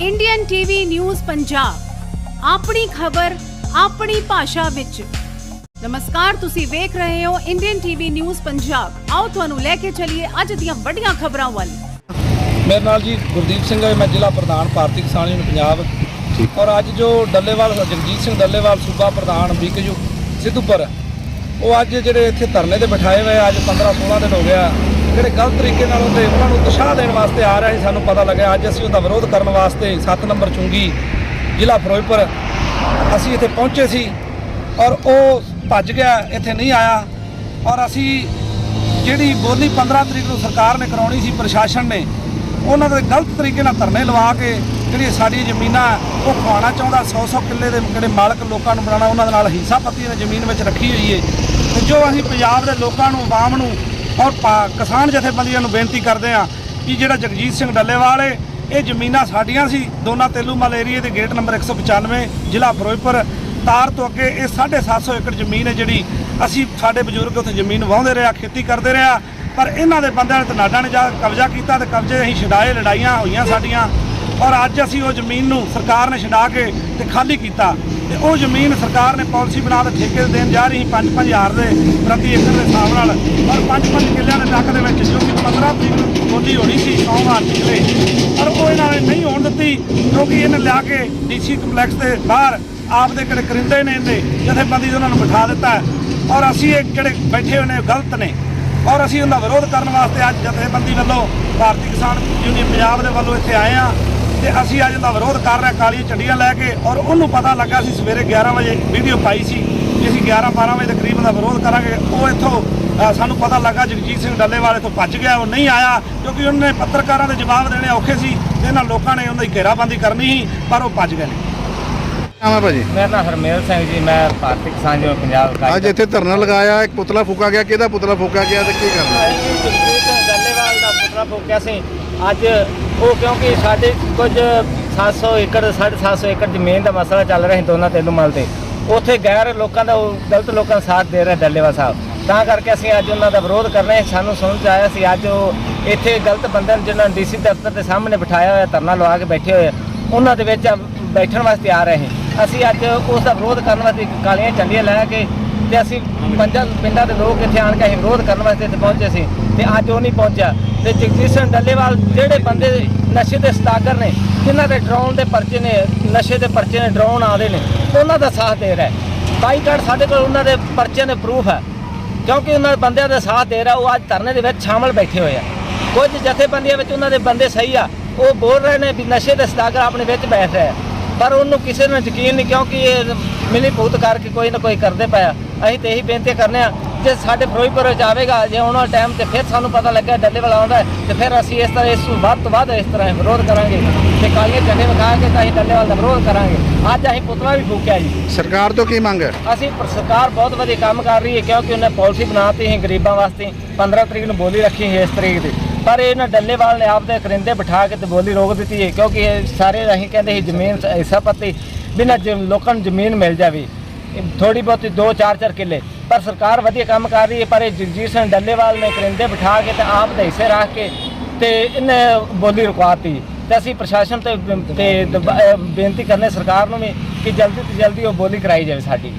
Indian TV news Punjab ਆਪਣੀ ਖਬਰ ਆਪਣੀ ਭਾਸ਼ਾ ਵਿੱਚ। ਨਮਸਕਾਰ ਤੁਸੀਂ ਵੇਖ ਰਹੇ ਹੋ ਇੰਡੀਅਨ ਟੀਵੀ ਨਿਊਜ਼ ਪੰਜਾਬ ਆਓ ਤੁਹਾਨੂੰ ਲੈ ਕੇ ਚੱਲੀਏ ਅੱਜ ਦੀਆਂ ਵੱਡੀਆਂ ਖਬਰਾਂ ਵੱਲ। ਮੇਰੇ ਨਾਲ ਜੀ ਗੁਰਦੀਪ ਸਿੰਘ ਹੈ ਮੈਂ ਜ਼ਿਲ੍ਹਾ ਪ੍ਰਧਾਨ ਭਾਰਤੀ ਕਿਸਾਨ ਯੂਨੀਅਨ ਪੰਜਾਬ। ਔਰ ਅੱਜ ਜੋ ਡੱਲੇਵਾਲ ਜਗਜੀਤ ਸਿੰਘ ਡੱਲੇਵਾਲ ਸੂਬਾ ਪ੍ਰਧਾਨ ਬੀਕੇਯੂ ਸਿੱਧੂਪੁਰ ਉਹ ਅੱਜ ਜਿਹੜੇ ਇੱਥੇ ਧਰਨੇ ਤੇ ਬਿਠਾਏ ਹੋਏ ਆ, ਅੱਜ 15 16 ਦਿਨ ਹੋ ਗਿਆ। ਜਿਹੜੇ ਗਲਤ ਤਰੀਕੇ ਨਾਲ ਉਹਦੇ ਉਹਨਾਂ ਨੂੰ ਉਤਸ਼ਾਹ ਦੇਣ ਵਾਸਤੇ ਆ ਰਹੇ ਸੀ, ਸਾਨੂੰ ਪਤਾ ਲੱਗਿਆ, ਅੱਜ ਅਸੀਂ ਉਹਦਾ ਵਿਰੋਧ ਕਰਨ ਵਾਸਤੇ 7 ਨੰਬਰ ਚੁੰਗੀ ਜ਼ਿਲ੍ਹਾ ਫਿਰੋਜ਼ਪੁਰ ਅਸੀਂ ਇੱਥੇ ਪਹੁੰਚੇ ਸੀ ਔਰ ਉਹ ਭੱਜ ਗਿਆ, ਇੱਥੇ ਨਹੀਂ ਆਇਆ। ਔਰ ਅਸੀਂ ਜਿਹੜੀ ਬੋਲੀ 15 ਤਰੀਕ ਨੂੰ ਸਰਕਾਰ ਨੇ ਕਰਾਉਣੀ ਸੀ, ਪ੍ਰਸ਼ਾਸਨ ਨੇ, ਉਹਨਾਂ ਦੇ ਗਲਤ ਤਰੀਕੇ ਨਾਲ ਧਰਨੇ ਲਵਾ ਕੇ ਜਿਹੜੀ ਸਾਡੀ ਜ਼ਮੀਨਾਂ ਉਹ ਖਵਾਉਣਾ ਚਾਹੁੰਦਾ 100-100 ਕਿੱਲੇ ਦੇ ਜਿਹੜੇ ਮਾਲਕ ਲੋਕਾਂ ਨੂੰ ਬਣਾਉਣਾ, ਉਹਨਾਂ ਦੇ ਨਾਲ ਹਿੱਸਾ ਪੱਤੀ ਨੇ ਜ਼ਮੀਨ ਵਿੱਚ ਰੱਖੀ ਹੋਈ ਏ। ਜੋ ਅਸੀਂ ਪੰਜਾਬ ਦੇ ਲੋਕਾਂ ਨੂੰ, ਆਵਾਮ ਨੂੰ ਔਰ ਪਾ- ਕਿਸਾਨ ਜਥੇਬੰਦੀਆਂ ਨੂੰ ਬੇਨਤੀ ਕਰਦੇ ਹਾਂ ਕਿ ਜਿਹੜਾ ਜਗਜੀਤ ਸਿੰਘ ਡੱਲੇਵਾਲ ਏ, ਇਹ ਜ਼ਮੀਨਾਂ ਸਾਡੀਆਂ ਸੀ, ਦੋਨਾ ਤੇਲੂਮਲ ਏਰੀਏ ਦੇ ਗੇਟ ਨੰਬਰ 195 ਜ਼ਿਲ੍ਹਾ ਫਿਰੋਜ਼ਪੁਰ। ਤਾਰ ਤੋਂ ਅੱਗੇ ਇਹ 750 ਏਕੜ ਜ਼ਮੀਨ ਹੈ ਜਿਹੜੀ ਅਸੀਂ ਸਾਡੇ ਬਜ਼ੁਰਗ ਉੱਥੇ ਜ਼ਮੀਨ ਵਾਹੁੰਦੇ ਰਿਹਾ ਖੇਤੀ ਕਰਦੇ ਰਿਹਾ ਪਰ ਇਹਨਾਂ ਦੇ ਬੰਦਿਆਂ ਨੇ ਤਨਾਡਾ ਨੇ ਜਾ ਕਬਜ਼ਾ ਕੀਤਾ ਤੇ ਕਬਜ਼ੇ ਅਸੀਂ ਛਡਾਏ, ਲੜਾਈਆਂ ਹੋਈਆਂ ਸਾਡੀਆਂ। ਔਰ ਅੱਜ ਅਸੀਂ ਉਹ ਜ਼ਮੀਨ ਨੂੰ ਸਰਕਾਰ ਨੇ ਛਡਾ ਕੇ ਤੇ ਖਾਲੀ ਕੀਤਾ। ਤੇ ਉਹ ਜ਼ਮੀਨ ਸਰਕਾਰ ਨੇ ਪਾਲਿਸੀ ਬਣਾ ਕੇ ਠੇਕੇ ਦੇਣ ਜਾ ਰਹੀ 5-5000 ਦੇ ਪ੍ਰਤੀ ਏਕੜ ਦੇ ਹਿਸਾਬ ਨਾਲ ਔਰ 5-5 ਕਿੱਲਿਆਂ ਦੇ ਵਿੱਚ, ਜੋ ਕਿ 15 ਤਰੀਕ ਨੂੰ ਬੋਲੀ ਹੋਣੀ ਸੀ, ਸੋਮਵਾਰ ਨਿਕਲੇ ਪਰ ਉਹ ਇਹਨਾਂ ਨੇ ਨਹੀਂ ਹੋਣ ਦਿੱਤੀ, ਕਿਉਂਕਿ ਇਹਨੇ ਲਿਆ ਕੇ ਡੀਸੀ ਕੰਪਲੈਕਸ ਦੇ ਬਾਹਰ ਆਪਦੇ ਕਿਹੜੇ ਕਰਿੰਦੇ ਨੇ ਇਹਦੇ, ਜਥੇਬੰਦੀ ਦੇ ਉਹਨਾਂ ਨੂੰ ਬਿਠਾ ਦਿੱਤਾ ਔਰ ਅਸੀਂ ਇਹ ਜਿਹੜੇ ਬੈਠੇ ਹੋਏ ਨੇ ਗਲਤ ਨੇ। ਔਰ ਅਸੀਂ ਉਹਦਾ ਵਿਰੋਧ ਕਰਨ ਵਾਸਤੇ ਅੱਜ ਜਥੇਬੰਦੀ ਵੱਲੋਂ ਭਾਰਤੀ ਕਿਸਾਨ ਯੂਨੀਅਨ ਪੰਜਾਬ ਦੇ ਵੱਲੋਂ ਇੱਥੇ ਆਏ ਆ ਤੇ ਅਸੀਂ ਅੱਜ ਦਾ ਵਿਰੋਧ ਕਰ ਰਹੇ ਹਾਂ, ਕਾਲੀਆਂ ਝੰਡੀਆਂ ਲੈ ਕੇ। ਔਰ ਉਹਨੂੰ ਪਤਾ ਲੱਗਾ ਸੀ ਸਵੇਰੇ 11 ਵਜੇ ਵੀਡੀਓ ਪਾਈ ਸੀ। 11 12 ਵਜੇ ਦੇ ਕਰੀਬ ਦਾ ਵਿਰੋਧ ਕਰਾਂਗੇ ਉਹ ਇੱਥੋਂ ਸਾਨੂੰ ਪਤਾ ਲੱਗਾ ਜਗਜੀਤ ਸਿੰਘ ਡੱਲੇਵਾਲ ਤੋਂ ਭੱਜ ਗਿਆ ਉਹ ਨਹੀਂ ਆਇਆ ਕਿਉਂਕਿ ਉਹਨੇ ਪੱਤਰਕਾਰਾਂ ਦੇ ਜਵਾਬ ਦੇਣੇ ਔਖੇ ਸੀ ਤੇ ਇਹਨਾਂ ਲੋਕਾਂ ਨੇ ਉਹਨਾਂ ਦੀ ਘੇਰਾਬੰਦੀ ਕਰਨੀ ਸੀ ਪਰ ਉਹ ਭੱਜ ਗਏ ਨੇ। ਭਾਜੀ? ਮੇਰਾ ਨਾਮ ਹਰਮੇਲ ਸਿੰਘ ਜੀ ਮੈਂ ਭਾਰਤੀ ਕਿਸਾਨ ਯੂਨੀਅਨ ਪੰਜਾਬ ਦਾ ਅੱਜ ਇੱਥੇ ਧਰਨਾ ਲਗਾਇਆ ਇੱਕ ਪੁਤਲਾ ਫੂਕਾ ਗਿਆ ਕਿਹਦਾ ਪੁਤਲਾ ਫੂਕਾ ਗਿਆ ਤੇ ਕੀ ਕਰਨਾ? ਜਗਜੀਤ ਡੱਲੇਵਾਲ ਦਾ ਪੁੱਤਰਾ ਫੋਕਿਆ ਸੀ। ਅੱਜ ਉਹ ਕਿਉਂਕਿ ਸਾਡੇ ਕੁਝ 700 ਏਕੜ 750 ਏਕੜ ਜ਼ਮੀਨ ਦਾ ਮਸਲਾ ਚੱਲ ਰਿਹਾ ਸੀ ਦੋਨਾਂ ਤੇਲੂਮਲ ਤੇ। ਉੱਥੇ ਗੈਰ ਲੋਕਾਂ ਦਾ ਉਹ ਗਲਤ ਲੋਕਾਂ ਦਾ ਸਾਥ ਦੇ ਰਿਹਾ ਡੱਲੇਵਾਲ ਸਾਹਿਬ। ਤਾਂ ਕਰਕੇ ਅਸੀਂ ਅੱਜ ਉਹਨਾਂ ਦਾ ਵਿਰੋਧ ਕਰ ਰਹੇ ਸਾਨੂੰ ਸੁਣ 'ਚ ਆਇਆ ਸੀ ਅੱਜ ਉਹ ਇੱਥੇ ਗਲਤ ਬੰਦੇ ਨੇ ਜਿਹਨਾਂ ਡੀਸੀ ਦਫ਼ਤਰ ਦੇ ਸਾਹਮਣੇ ਬਿਠਾਇਆ ਹੋਇਆ ਧਰਨਾ ਲਵਾ ਕੇ ਬੈਠੇ ਹੋਏ ਆ, ਉਹਨਾਂ ਦੇ ਵਿੱਚ ਬੈਠਣ ਵਾਸਤੇ ਆ ਰਹੇ ਅਸੀਂ ਅੱਜ ਉਸ ਦਾ ਵਿਰੋਧ ਕਰਨ ਵਾਸਤੇ ਕਾਲੀਆਂ ਝੰਡੀਆਂ ਲੈ ਕੇ ਤੇ ਅਸੀਂ ਪੰਜਾਂ ਪਿੰਡਾਂ ਦੇ ਲੋਕ ਇੱਥੇ ਆਣ ਕੇ ਅਸੀਂ ਵਿਰੋਧ ਕਰਨ ਵਾਸਤੇ ਇੱਥੇ ਪਹੁੰਚੇ ਸੀ ਤੇ ਅੱਜ ਉਹ ਨਹੀਂ ਪਹੁੰਚਿਆ। ਤੇ ਜਗਜੀਤ ਸਿੰਘ ਡੱਲੇਵਾਲ ਜਿਹੜੇ ਬੰਦੇ ਨਸ਼ੇ ਦੇ ਸਤਾਗਰ ਨੇ, ਜਿਨ੍ਹਾਂ ਦੇ ਡਰਾਉਣ ਦੇ ਪਰਚੇ ਨੇ, ਨਸ਼ੇ ਦੇ ਪਰਚੇ ਨੇ, ਡਰਾਉਣ ਆਦੇ ਨੇ, ਉਹਨਾਂ ਦਾ ਸਾਥ ਦੇ ਰਿਹਾ ਬਾਈਕਾਟ ਸਾਡੇ ਕੋਲ ਉਹਨਾਂ ਦੇ ਪਰਚਿਆਂ ਦੇ ਪ੍ਰੂਫ ਹੈ। ਕਿਉਂਕਿ ਉਹਨਾਂ ਬੰਦਿਆਂ ਦਾ ਸਾਥ ਦੇ ਰਿਹਾ, ਉਹ ਅੱਜ ਧਰਨੇ ਦੇ ਵਿੱਚ ਸ਼ਾਮਲ ਬੈਠੇ ਹੋਏ ਆ। ਕੁਝ ਜਥੇਬੰਦੀਆਂ ਵਿੱਚ ਉਹਨਾਂ ਦੇ ਬੰਦੇ ਸਹੀ ਆ, ਉਹ ਬੋਲ ਰਹੇ ਨੇ ਵੀ ਨਸ਼ੇ ਦੇ ਸਤਾਗਰ ਆਪਣੇ ਵਿੱਚ ਬੈਠ ਰਿਹਾ ਪਰ ਉਹਨੂੰ ਕਿਸੇ ਨੂੰ ਯਕੀਨ ਨਹੀਂ, ਕਿਉਂਕਿ ਇਹ ਮਿਲੀ ਭੂਤ ਕਰਕੇ ਕੋਈ ਨਾ ਕੋਈ ਕਰਦੇ ਪਿਆ ਅਸੀਂ ਤੇ ਇਹੀ ਬੇਨਤੀ ਕਰਨੇ ਆ ਜੇ ਸਾਡੇ ਫਿਰੋਜ਼ਪੁਰ ਵਿੱਚ ਆਵੇਗਾ ਜੇ ਵਾਲਾ ਟਾਈਮ ਤੇ ਫਿਰ ਸਾਨੂੰ ਪਤਾ ਲੱਗਾ ਡੱਲੇ ਵਾਲਾ ਆਉਂਦਾ ਤੇ ਫਿਰ ਅਸੀਂ ਇਸ ਤਰ੍ਹਾਂ ਇਸ ਤੋਂ ਵੱਧ ਤੋਂ ਵੱਧ ਇਸ ਤਰ੍ਹਾਂ ਵਿਰੋਧ ਕਰਾਂਗੇ। ਤੇ ਕਾਲੀਆਂ ਝੰਡੇ ਵਿਖਾ ਕੇ ਤਾਂ ਅਸੀਂ ਡੱਲੇ ਵਾਲਾ ਦਾ ਵਿਰੋਧ ਕਰਾਂਗੇ। ਅੱਜ ਅਸੀਂ ਪੁਤਲਾ ਵੀ ਫੂਕਿਆ ਜੀ। ਸਰਕਾਰ ਤੋਂ ਕੀ ਮੰਗ ਹੈ? ਅਸੀਂ ਸਰਕਾਰ ਬਹੁਤ ਵਧੀਆ ਕੰਮ ਕਰ ਰਹੀ ਹੈ ਕਿਉਂਕਿ ਉਹਨੇ ਪਾਲਿਸੀ ਬਣਾਤੀ ਹੈ ਗਰੀਬਾਂ ਵਾਸਤੇ। 15 ਤਰੀਕ ਨੂੰ ਬੋਲੀ ਰੱਖੀ ਹੈ ਇਸ ਤਰੀਕ ਦੀ। ਪਰ ਇਹਨਾਂ ਡੱਲੇਵਾਲ ਨੇ ਆਪਦੇ ਕਰਿੰਦੇ ਬਿਠਾ ਕੇ ਤੇ ਬੋਲੀ ਰੋਕ ਦਿੱਤੀ ਹੈ ਕਿਉਂਕਿ ਸਾਰੇ ਅਸੀਂ ਕਹਿੰਦੇ ਸੀ ਜ਼ਮੀਨ ਹਿੱਸਾ ਪੱਤੀ ਬਿਨਾਂ ਲੋਕਾਂ ਨੂੰ ਜ਼ਮੀਨ ਮਿਲ ਜਾਵੇ। ਥੋੜੀ ਬਹੁਤੀ 2-4-4 ਕਿੱਲੇ। ਪਰ ਸਰਕਾਰ ਵਧੀਆ ਕੰਮ ਕਰ ਰਹੀ ਹੈ, ਪਰ ਇਹ ਜਗਜੀਤ ਸਿੰਘ ਡੱਲੇਵਾਲ ਨੇ ਕਰਿੰਦੇ ਬਿਠਾ ਕੇ ਤੇ ਆਪ ਦੇ ਹਿੱਸੇ ਰੱਖ ਕੇ ਤੇ ਇਹਨੇ ਬੋਲੀ ਰੁਕਵਾਤੀ। ਤੇ ਅਸੀਂ ਪ੍ਰਸ਼ਾਸਨ ਤੇ ਬੇਨਤੀ ਕਰਨੇ ਸਰਕਾਰ ਨੂੰ ਵੀ ਕਿ ਜਲਦੀ ਤੋਂ ਜਲਦੀ ਉਹ ਬੋਲੀ ਕਰਾਈ ਜਾਵੇ ਸਾਡੀ।